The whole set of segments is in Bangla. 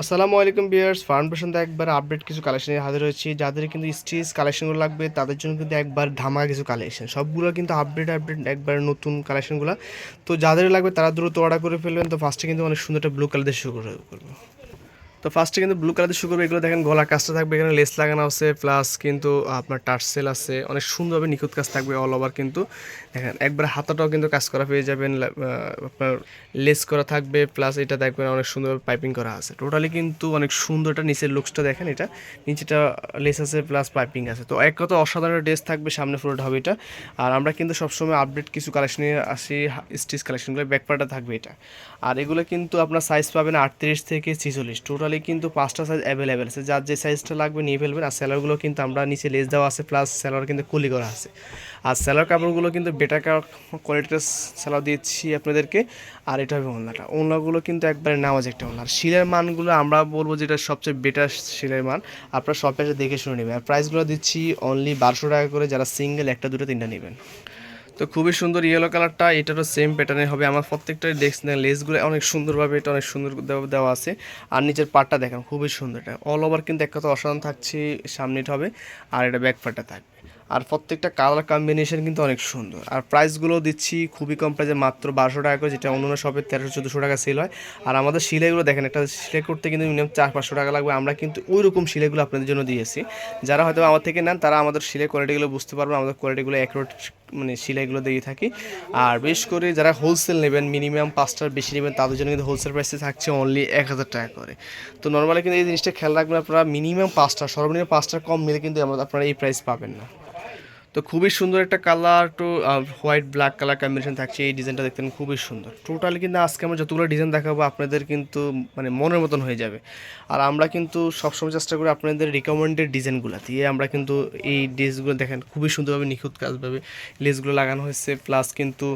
আসসালামু আলাইকুম বিয়ার্স ফাউন্ডেশন পেশন একবার আপডেট কিছু কালেকশন হাজির হয়েছি। যাদের কিন্তু স্টিচ কালেকশনগুলো লাগবে, তাদের জন্য কিন্তু একবার ধামা কিছু কালেকশন সবগুলো কিন্তু আপডেট আপডেট একবার নতুন কালেকশনগুলো তো যাদের লাগবে তারা দ্রুত অর্ডার করে ফেলবেন। তো ফার্স্টে কিন্তু অনেক সুন্দর একটা ব্লু কালার দিয়ে শুরু করে- করব। তো ফার্স্টে কিন্তু ব্লু কালার দিয়ে শুরু করব। এগুলো দেখেন গলা কাজটা থাকবে এখানে লেস লাগানো আছে প্লাস কিন্তু আপনার টার্সেল আছে। অনেক সুন্দরভাবে নিখুঁত কাজ থাকবে অল ওভার কিন্তু। দেখেন, একবার হাতাটাও কিন্তু কাজ করা পেয়ে যাবেন আপনার লেস করা থাকবে প্লাস এটা দেখবেন অনেক সুন্দরভাবে পাইপিং করা আছে। টোটালি কিন্তু অনেক সুন্দর এটা নিচের লুকসটা দেখেন এটা। নিচেটা লেস আছে প্লাস পাইপিং আছে। তো এক কথা অসাধারণ ড্রেস থাকবে, সামনে ফ্লোরটা হবে এটা। আর আমরা কিন্তু সবসময় আপডেট কিছু কালেকশন আসি স্টিচ কালেকশনগুলো ব্যাকপার্টটা থাকবে এটা। আর এগুলো কিন্তু আপনার সাইজ পাবেন আটত্রিশ থেকে ছিচল্লিশ। টোটালি কিন্তু পাঁচটা সাইজ অ্যাভেলেবেল আছে। যার যে সাইজটা লাগবে নিয়ে ফেলবেন, আর স্যালারগুলো কিন্তু আমরা নিচে লেস দেওয়া আছে প্লাস স্যালার কিন্তু কুলি করা আছে। আর স্যালার কাপড়গুলো কিন্তু বেটার কোয়ালিটির স্যালার দিচ্ছি আপনাদেরকে। আর এটা হবে ওনলাটা ওনলাগুলো কিন্তু একবারে নামাজ একটা ওনলা আর শিলের মানগুলো আমরা বলব যেটা সবচেয়ে বেটার শিলের মান। আপনারা এসে দেখে শুনে নেবেন। আর প্রাইসগুলো দিচ্ছি অনলি বারোশো টাকা করে, যারা সিঙ্গেল একটা, দুটো, তিনটা নেবেন। তো খুবই সুন্দর ইয়েলো কালারটা এটারও সেম প্যাটার্নে হবে। আমার প্রত্যেকটা দেখছেন লেসগুলো অনেক সুন্দরভাবে এটা অনেক সুন্দর দেওয়া- দেওয়া আছে। আর নিচের পাটটা দেখেন, খুবই সুন্দর এটা। অল ওভার কিন্তু একটা তো অসাধারণ থাকছে সামনেটা হবে, আর এটা ব্যাক পাটটা থাকবে। আর প্রত্যেকটা কালার কম্বিনেশন কিন্তু অনেক সুন্দর। আর প্রাইসগুলো দিচ্ছি খুবই কম প্রাইসে মাত্র বারোশো টাকা করে, যেটা অন্য শপে তেরোশো, চোদ্দোশো টাকা সেল হয়। আর আমাদের সিলাইগুলো দেখেন, একটা সিলাই করতে কিন্তু মিনিমাম চার, পাঁচশো টাকা লাগবে। আমরা কিন্তু ওই রকম সিলাইগুলো আপনাদের জন্য দিয়েছি। যারা হয়তো আমার থেকে নেন, তারা আমাদের সিলাই কোয়ালিটিগুলো বুঝতে পারবেন। আমাদের কোয়ালিটিগুলো অ্যাকুরেট মানে সিলাইগুলো দিয়ে থাকি। আর বেশ করে যারা হোলসেল নেবেন মিনিমাম পাঁচটার বেশি নেবেন, তাদের জন্য কিন্তু হোলসেল প্রাইসে থাকছে অনলি এক হাজার টাকা করে। তো নর্মালি কিন্তু এই জিনিসটা খেয়াল রাখবেন, আপনারা মিনিমাম পাঁচটা সর্বনিম্ন পাঁচটা কম নিলে কিন্তু আপনারা এই প্রাইস পাবেন না। তো খুবই সুন্দর একটা colour two white black colour combination থাকছে। এই ডিজাইনটা দেখতেন খুবই সুন্দর। টোটালি কিন্তু আজকে আমরা যতগুলো ডিজাইন দেখাবো, আপনাদের কিন্তু মানে মনের মতন হয়ে যাবে। আর আমরা কিন্তু সবসময় চেষ্টা করি আপনাদের রিকমেন্ডেড ডিজাইনগুলো দিয়ে আমরা কিন্তু এই ড্রেসগুলো দেখেন, খুবই সুন্দরভাবে নিখুঁত কাজভাবে লেসগুলো লাগানো হয়েছে। প্লাস কিন্তু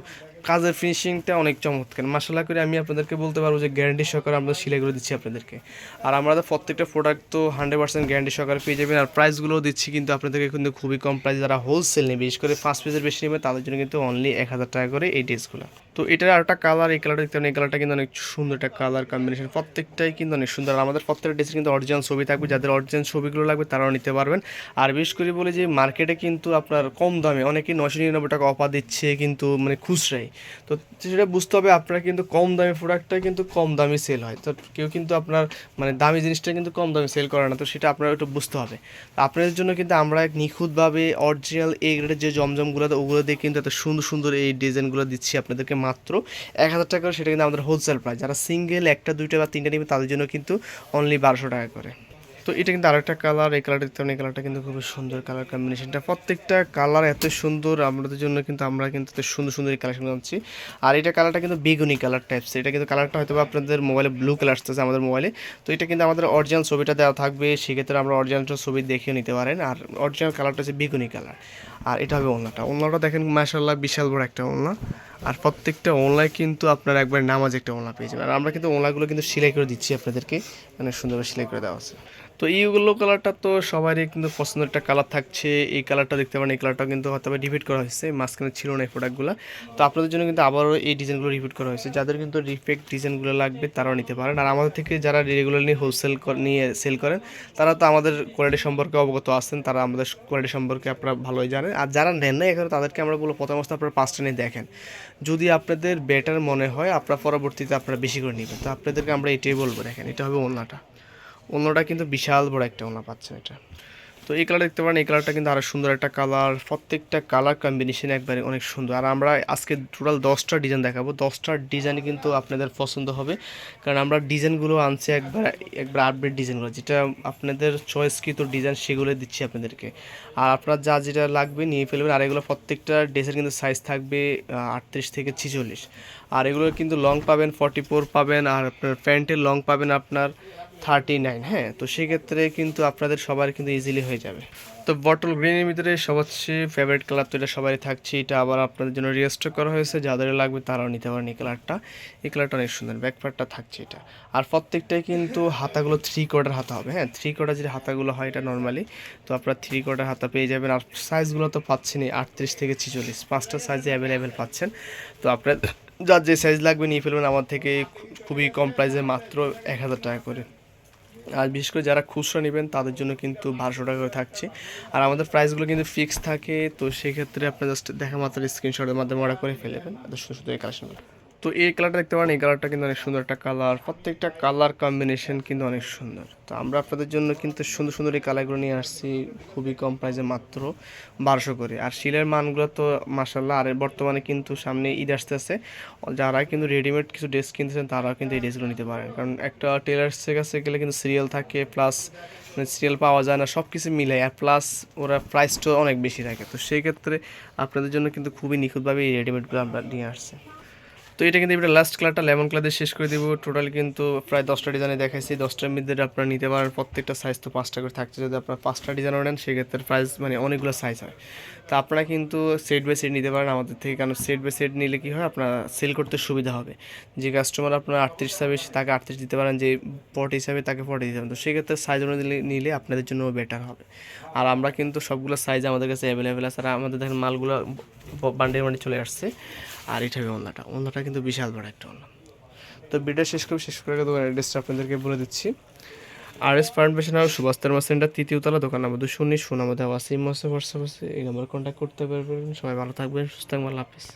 কাজের ফিনিশিংটা অনেক চমৎকার। মাসাল্লাহ করে আমি আপনাদেরকে বলতে পারব যে গ্যারান্টি সহকারে আমরা সিলাইগুলো দিচ্ছি আপনাদেরকে। আর আমাদের প্রত্যেকটা প্রোডাক্ট তো হান্ড্রেড পার্সেন্ট গ্যারান্টি সহকারে পেয়ে যাবেন। আর প্রাইসগুলোও দিচ্ছি কিন্তু আপনাদেরকে কিন্তু খুবই কম প্রাইস যারা হোলসেল নেবে বিশেষ করে ফার্স্ট পেজের বেশি নেবে, তাদের জন্য কিন্তু অনলি এক হাজার টাকা করে এই ড্রেসগুলো তো এটার আরেকটা কালার এই কালারটা দেখতে এই কালারটা কিন্তু অনেক সুন্দর একটা কালার কম্বিনেশন প্রত্যেকটাই কিন্তু অনেক সুন্দর। আমাদের প্রত্যেকটা ড্রেসের কিন্তু অরিজিনাল ছবি থাকবে, যাদের অরিজিনাল ছবিগুলো লাগবে তারাও নিতে পারবেন। আর বিশেষ করে বলে যে মার্কেটে কিন্তু আপনার কম দামে অনেকে নশো নিরানব্বই টাকা অফার দিচ্ছে কিন্তু মানে খুচরাই। তো সেটা বুঝতে হবে, আপনারা কিন্তু কম দামে প্রোডাক্টটা কিন্তু কম দামে সেল হয়। তো কেউ কিন্তু আপনার মানে দামি জিনিসটা কিন্তু কম দামে সেল করে না, তো সেটা আপনারা একটু বুঝতে হবে। আপনাদের জন্য কিন্তু আমরা এক নিখুঁতভাবে অরিজিনাল এ গ্রেডের যে জমজমগুলো ওগুলো দিয়ে কিন্তু এত সুন্দর সুন্দর এই ডিজাইনগুলো দিচ্ছি। আপনাদেরকে মাত্র এক হাজার টাকা করে, সেটা কিন্তু আমাদের হোলসেল প্রাইস যারা সিঙ্গেল একটা, দুইটা বা তিনটা নেবে, তাদের জন্য কিন্তু অনলি বারোশো টাকা করে। তো এটা কিন্তু আরেকটা কালার এই কালারটা দেখতে এই কালারটা কিন্তু খুবই সুন্দর কালার কম্বিনেশনটা প্রত্যেকটা কালার এত সুন্দর, আমাদের জন্য কিন্তু, আমরা কিন্তু এত সুন্দর সুন্দর এই কালেকশন আনছি। আর এটা কালারটা কিন্তু বেগুনি কালার টাইপস এটা কিন্তু কালারটা হয়তো আপনাদের মোবাইলে ব্লু কালার আসতেছে আমাদের মোবাইলে তো এটা কিন্তু আমাদের অরিজিনাল ছবিটা দেওয়া থাকবে, সেক্ষেত্রে আমরা অরিজিনালটা ছবি দেখেও নিতে পারেন। আর অরিজিনাল কালারটা হচ্ছে বেগুনি কালার আর এটা হবে ওলনাটা ওলনাটা দেখেন মাসাল্লাহ বিশাল বড় একটা ওলনা আর প্রত্যেকটা ওনলায় কিন্তু আপনার একবার নামাজ একটা ওনলা পেয়ে যাবেন। আর আমরা কিন্তু ওনলাগুলো কিন্তু সেলাই করে দিচ্ছি আপনাদেরকে। মানে সুন্দরভাবে সেলাই করে দেওয়া আছে। তো এই কালারটা তো সবারই কিন্তু পছন্দের একটা কালার থাকছে। এই কালারটা দেখতে পারেন, এই কালারটা কিন্তু হয়তো রিপিট করা হয়েছে। মাঝখানে ছিল না এই প্রোডাক্টগুলো তো আপনাদের জন্য কিন্তু আবারও এই ডিজাইনগুলো রিপিট করা হয়েছে। যাদের কিন্তু রিফেক্ট ডিজাইনগুলো লাগবে তারাও নিতে পারেন। আর আমাদের থেকে যারা রেগুলারলি হোলসেল নিয়ে সেল করেন, তারা তো আমাদের কোয়ালিটি সম্পর্কে অবগত আছেন। তারা আমাদের কোয়ালিটি সম্পর্কে আপনারা ভালোই জানেন। আর যারা নেন না এখানে, তাদেরকে আমরা বলব, প্রথম অবস্থা আপনারা পাঁচটা নিয়ে দেখেন। যদি আপনাদের বেটার মনে হয়, আপনারা পরবর্তীতে আপনারা বেশি করে নেবেন। তো আপনাদেরকে আমরা এটাই বলব, দেখেন, এটা হবে ওলনাটা ওলনাটা কিন্তু বিশাল বড় একটা ওলনা পাচ্ছেন এটা। তো এই কালার দেখতে পারেন, এই কালারটা কিন্তু আরও সুন্দর একটা কালার প্রত্যেকটা কালার কম্বিনেশন একবারে অনেক সুন্দর। আর আমরা আজকে টোটাল দশটা ডিজাইন দেখাবো। দশটা ডিজাইন কিন্তু আপনাদের পছন্দ হবে, কারণ আমরা ডিজাইনগুলো আনছি একবার একবার আপডেট ডিজাইনগুলো যেটা আপনাদের চয়েসকৃত ডিজাইন সেগুলো দিচ্ছি আপনাদেরকে। আর আপনার যা যেটা লাগবে নিয়ে ফেলবেন। আর এগুলো প্রত্যেকটা ড্রেসের কিন্তু সাইজ থাকবে আটত্রিশ থেকে ছিচল্লিশ। আর এগুলো কিন্তু লং পাবেন ফর্টি ফোর পাবেন, আর আপনার প্যান্টের লং পাবেন আপনার থার্টি নাইন হ্যাঁ তো সেক্ষেত্রে কিন্তু আপনাদের সবার কিন্তু ইজিলি হয়ে যাবে। তো বটল গ্রিনের ভিতরে সবচেয়ে ফেভারিট কালার তো এটা সবারই থাকছে, এটা আবার আপনাদের জন্য রিস্টক করা হয়েছে, যাদের লাগবে তারাও নিতে পারেন এই কালারটা এই কালারটা অনেক সুন্দর ব্যাকপার্টটা থাকছে এটা। আর প্রত্যেকটাই কিন্তু হাতাগুলো থ্রি কোয়ার্টার হাতা হবে হ্যাঁ থ্রি কোয়ার্টার যে হাতাগুলো হয় এটা নর্মালি তো আপনারা থ্রি কোয়ার্টার হাতা পেয়ে যাবেন। আর সাইজগুলো তো পাচ্ছেনই আটত্রিশ থেকে ছিচল্লিশ, পাঁচটা সাইজে অ্যাভেলেবেল পাচ্ছেন। তো আপনার যার যে সাইজ লাগবে নিয়ে ফেলবেন, আমার থেকে খুবই কম প্রাইসে মাত্র এক হাজার টাকা করে। আর বিশেষ করে যারা খুচরো নেবেন, তাদের জন্য কিন্তু বারোশো টাকা করে থাকছে। আর আমাদের প্রাইসগুলো কিন্তু ফিক্স থাকে, তো সেক্ষেত্রে আপনার জাস্ট দেখা মাত্র স্ক্রিনশটের মাধ্যমে অর্ডার করে ফেলেবেন শুধু শুধু সুন্দর এই কালেকশনগুলো তো এই কালারটা দেখতে পারেন, এই কালারটা কিন্তু অনেক সুন্দর একটা কালার প্রত্যেকটা কালার কম্বিনেশন কিন্তু অনেক সুন্দর। তো আমরা আপনাদের জন্য কিন্তু সুন্দর সুন্দর এই কালারগুলো নিয়ে আসছি, খুবই কম প্রাইসে মাত্র বারোশো করে। আর শিলের মানগুলো তো মাসাল্লাহ আর বর্তমানে কিন্তু সামনে ঈদ আসতেছে। যারা কিন্তু রেডিমেড কিছু ড্রেস কিনতেছেন, তারাও কিন্তু এই ড্রেসগুলো নিতে পারেন। কারণ একটা টেলার্সের কাছে গেলে কিন্তু সিরিয়াল থাকে প্লাস সিরিয়াল পাওয়া যায় না সব কিছু মিলে আর প্লাস ওরা প্রাইসটাও অনেক বেশি থাকে তো সেই ক্ষেত্রে আপনাদের জন্য কিন্তু খুবই নিখুঁতভাবে এই রেডিমেডগুলো আমরা নিয়ে আসছি। তো এটা কিন্তু এবার লাস্ট কালারটা লেমন কালার দিয়ে শেষ করে দিব। টোটাল কিন্তু প্রায় দশটা ডিজাইনে দেখাইছি। দশটার মধ্যে আপনারা নিতে পারেন। প্রত্যেকটা সাইজ তো পাঁচটা করে থাকছে। যদি আপনারা পাঁচটা ডিজাইন নেন, সেক্ষেত্রে প্রাইস মানে অনেকগুলো সাইজ হয়। তো আপনারা কিন্তু সেট বাই সেট নিতে পারেন আমাদের থেকে। কারণ সেট বাই সেট নিলে কী হয়, আপনার সেল করতে সুবিধা হবে। যে কাস্টমার আপনার আটত্রিশ হিসাবে তাকে আটত্রিশ দিতে পারেন, যে পটি হিসাবে তাকে পটি দিতে পারেন। তো সেক্ষেত্রে সাইজ অনুযায়ী নিলে আপনাদের জন্য বেটার হবে। আর আমরা কিন্তু সবগুলো সাইজ আমাদের কাছে অ্যাভেলেবেল আছে। আর আমাদের দেখেন মালগুলো বান্ডে বান্ডে চলে আসছে। আর এটা হবে ওন্নাটা ওন্নাটা কিন্তু বিশাল বড় একটা ওন্না তো ভিডিও শেষ করে শেষ করে দোকানের অ্যাড্রেসটা আপনাদেরকে বলে দিচ্ছি। আর এস ফাউন্ডেশন আর সুভাষ মাস সেন্টার তৃতীয়তলা দোকান নাম্বার দুশো উনিশ সুনামদা ওয়াসিম মাসে হোয়াটসঅ্যাপ আছে এই নম্বর কন্ট্যাক্ট করতে পারবেন। সবাই ভালো থাকবেন সুস্থ থাকবেন আল্লাহ হাফিজ।